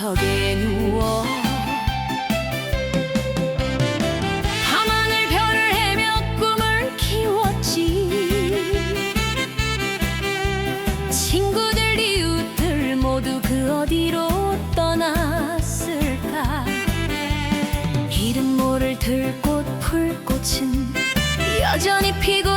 석에 누워. 밤하늘 별을 헤며 꿈을 키웠지. 친구들 이웃들 모두 그 어디로 떠났을까? 이름 모를 들꽃 풀꽃은 여전히 피고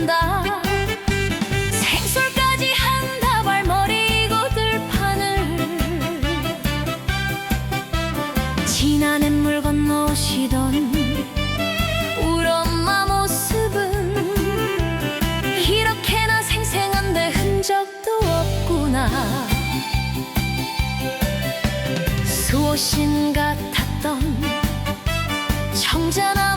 줄을 선다. 생솔까지 한 다발 머리고 들판을. 지난해 물 건너시던 우리 엄마 모습은 이렇게나 생생한데 흔적도 없구나. 수호신 같았던 청자나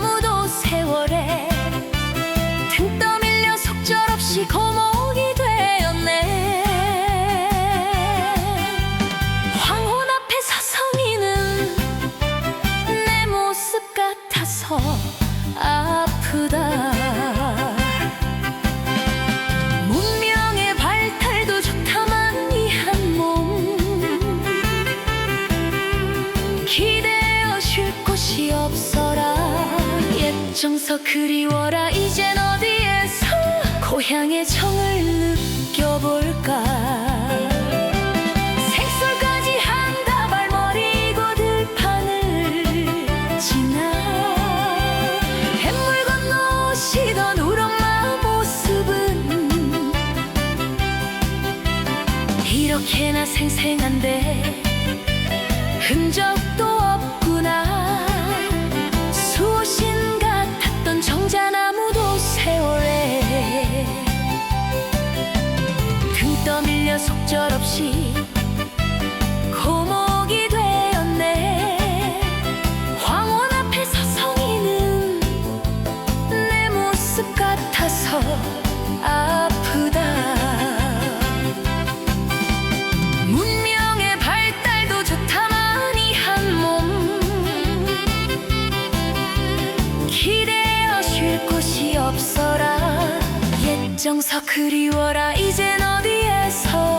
아프다. 문명의 발달도 좋다만 이 한 몸 기대어 쉴 곳이 없어라. 옛 정서 그리워라. 이젠 어디에서 고향의 정을 느껴 이렇게나 생생한데 흔적 서라. 옛 정서 그리워라. 이젠 어디에서